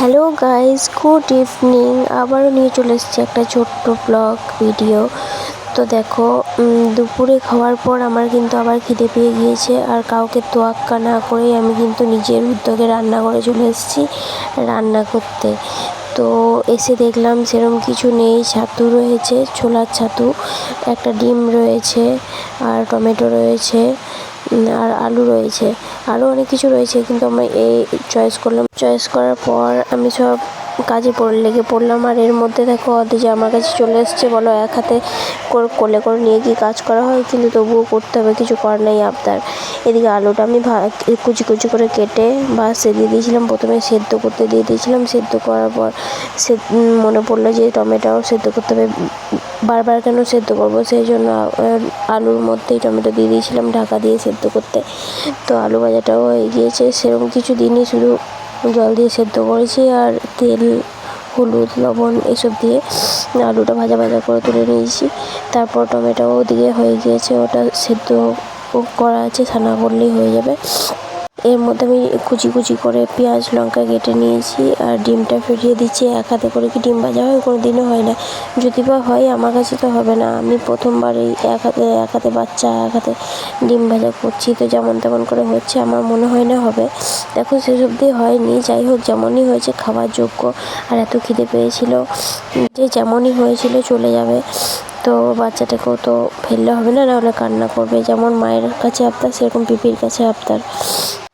Hello guys good evening আবারও নিয়ে চলে এসেছি একটা ছোট্ট ব্লগ ভিডিও তো দেখো দুপুরে খাওয়ার পর আমার কিন্তু আবার খিদে পেয়ে গিয়েছে। আর কাউকে তোয়াক্কা না করেই আমি কিন্তু নিজের উদ্যোগে রান্না করে চলে এসেছি রান্না করতে। তো এসে দেখলাম সেরকম কিছু নেই। ছাতু রয়েছে, ছোলার ছাতু, একটা ডিম রয়েছে, আর টমেটো রয়েছে। আর আলু রয়েছে। আরও অনেক কিছু রয়েছে, কিন্তু আমি এই চয়েস করলাম। চয়েস করার পর আমি সব কাজে পড়ে, লেগে পড়লাম। আর এর মধ্যে দেখো যে আমার কাছে চলে এসছে, বলো এক হাতে কোলে করে নিয়ে গিয়ে কাজ করা হয়, কিন্তু তবুও করতে হবে, কিছু করার নেই আবদার। এদিকে আলুটা আমি কুচি কুচি করে কেটে বাসে দিয়ে দিয়েছিলাম, প্রথমে সেদ্ধ করতে দিয়ে দিয়েছিলাম, সেদ্ধ করার পর সে মনে পড়ল যে টমেটোও সেদ্ধ করতে হবে, বারবার কেন সেদ্ধ করব? সেই জন্য আলুর মধ্যেই টমেটো দিয়ে দিয়েছিলাম, ঢাকা দিয়ে সেদ্ধ করতে। তো আলু ভাজাটাও হয়ে গিয়েছে, সেরকম কিছু দিনই শুধু জল দিয়ে সেদ্ধ করেছি আর তেল, হলুদ, লবণ এসব দিয়ে আলুটা ভাজা ভাজা করে তুলে নিয়েছি। তারপর টমেটোও ওদিকে হয়ে গিয়েছে, ওটা সেদ্ধ করা আছে, ছানা করলেই হয়ে যাবে। এর মধ্যে আমি কুচি কুচি করে পেঁয়াজ, লঙ্কা কেটে নিয়েছি আর ডিমটা ফেটিয়ে দিচ্ছি। এক হাতে করে কি ডিম ভাজা হয়? কোনো দিনও হয় না। যদি বা হয়, আমার কাছে তো হবে না। আমি প্রথমবার এই এক হাতে এক হাতে বাচ্চা, এক হাতে ডিম ভাজা করছি। তো যেমন তেমন করে হচ্ছে, আমার মনে হয় না হবে। দেখো সেসব দিয়ে হয়নি। যাই হোক, যেমনই হয়েছে খাওয়ার যোগ্য। আর এত খিদে পেয়েছিল যে যেমনই হয়েছিল, চলে যাবে। তো বাচ্চাটাকেও তো ফেললে হবে না না, নাহলে কান্না করবে। যেমন মায়ের কাছে আবদার, সেরকম পিপির কাছে আবদার।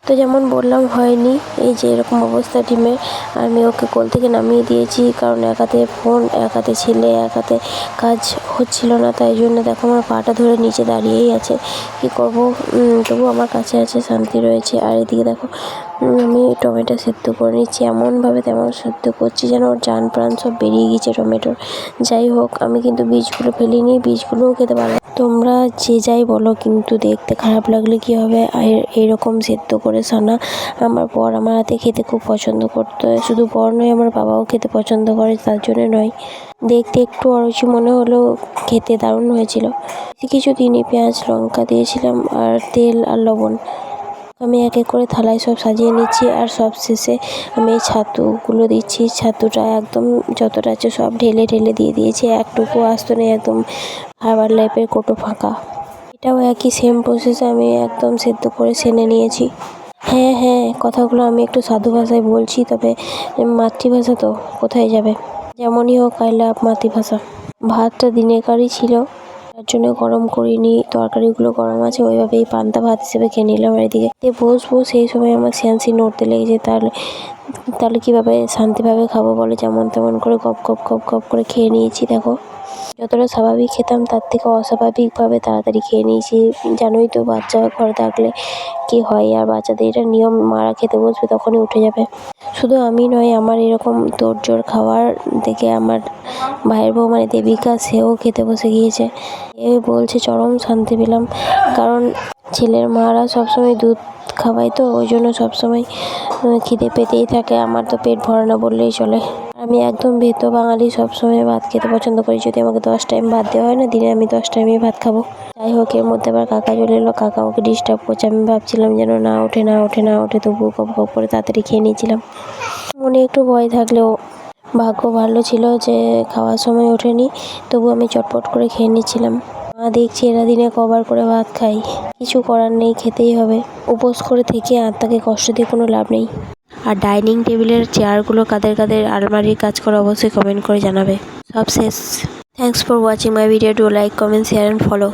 তো যেমন বললাম, হয়নি। এই যে এরকম অবস্থা ডিমের আর আমি ওকে কোল থেকে নামিয়ে দিয়েছি, কারণ এক হাতে ফোন এক হাতে ছেলে এক হাতে কাজ হচ্ছিল না। তাই জন্য দেখো আমার পাটা ধরে নিচে দাঁড়িয়েই আছে। কি করব? তবু আমার কাছে আছে, শান্তি রয়েছে। আর এদিকে দেখো আমি টমেটো সেদ্ধ করে নিচ্ছি। এমনভাবে তেমন সেদ্ধ করছি যেন ওর জান প্রাণ সব বেরিয়ে গিয়েছে টমেটোর। যাই হোক, আমি কিন্তু বীজগুলো ফেলিনি। বীজগুলোও খেতে পারলাম তোমরা যে যাই বলো, কিন্তু দেখতে খারাপ লাগলে কি হবে? এরকম সেদ্ধ করে সানা আমার বর আমার হাতে খেতে খুব পছন্দ করতো। শুধু বর নয়, আমার বাবাও খেতে পছন্দ করে, তার জন্য নয়। দেখতে একটু অরুচি মনে হলো খেতে দারুণ হয়েছিল। কিছু দিনই পেঁয়াজ, লঙ্কা দিয়েছিলাম, আর তেল আর লবণ। আমি এক এক করে থালায় সব সাজিয়ে নিচ্ছি আর সব শেষে আমি এই ছাতুগুলো দিচ্ছি। ছাতুটা একদম যতটা আছে সব ঢেলে ঢেলে দিয়ে দিয়েছি। একটুকু আসতো নেই, একদম খাবার লাইফের কোটো ফাঁকা। এটাও একই সেম প্রসেসে আমি একদম সেদ্ধ করে সেনে নিয়েছি। হ্যাঁ হ্যাঁ কথাগুলো আমি একটু সাধু ভাষায় বলছি, তবে মাতৃভাষা তো কোথায় যাবে? যেমনই হোক, আই লাভ মাতৃভাষা। ভাতটা দিনেকারই ছিল। তার জন্য গরম করিনি, তরকারিগুলো গরম আছে, ওইভাবেই পান্তা ভাত হিসেবে খেয়ে নিলাম। আর এদিকে বোস বোস সেই সময় আমার সিয়ানসি নড়তে লেগেছে, তাহলে তাহলে কীভাবে শান্তিভাবে খাব বলে? যেমন তেমন করে গপ গপ গপ গপ করে খেয়ে নিয়েছি, দেখো। যতটা স্বাভাবিক খেতাম, তার থেকে অস্বাভাবিকভাবে তাড়াতাড়ি খেয়ে নিয়েছি। জানোই তো, বাচ্চা ঘরে থাকলে কী হয়? আর বাচ্চাদের এটা নিয়ম, মারা খেতে বসবে, তখনই উঠে যাবে। শুধু আমি নয়, আমার এরকম তোড়জোড় খাওয়ার দেখে আমার ভাইয়ের বউ মানে দেবিকা, সেও খেতে বসে গিয়েছে। এ বলছে, চরম শান্তি পেলাম। কারণ ছেলের মারা সবসময় দুধ খাওয়ায় তো, ওই জন্য সবসময় খিদে পেতেই থাকে। আমার তো পেট ভরে না বললেই চলে। আমি একদম ভেত বাঙালি, সবসময় ভাত খেতে পছন্দ করি। যদি আমাকে দশ টাইম ভাত দেওয়া হয় না, দিনে আমি দশ টাইমই ভাত খাব। যাই হোক, এর মধ্যে আবার কাকা চলে এলো। কাকা ওকে ডিস্টার্ব করছে। আমি ভাবছিলাম যেন না ওঠে না ওঠে না ওঠে, তবুও কপ কপ করে তাড়াতাড়ি খেয়ে নিয়েছিলাম। মনে একটু ভয় থাকলেও ভাগ্য ভালো ছিল যে, খাওয়ার সময় ওঠেনি। তবু আমি চটপট করে খেয়ে নিচ্ছিলাম। মা দেখছি এরা দিনে কবার করে ভাত খাই কিছু করার নেই, খেতেই হবে। উপোস করে থেকে আত্মাকে কষ্ট দিয়ে কোনো লাভ নেই। আর ডাইনিং টেবিলের চেয়ারগুলো কাদের কাদের আলমারির কাজ করে অবশ্যই কমেন্ট করে জানাবে। সব শেষ। Thanks for watching my video do like comment share and follow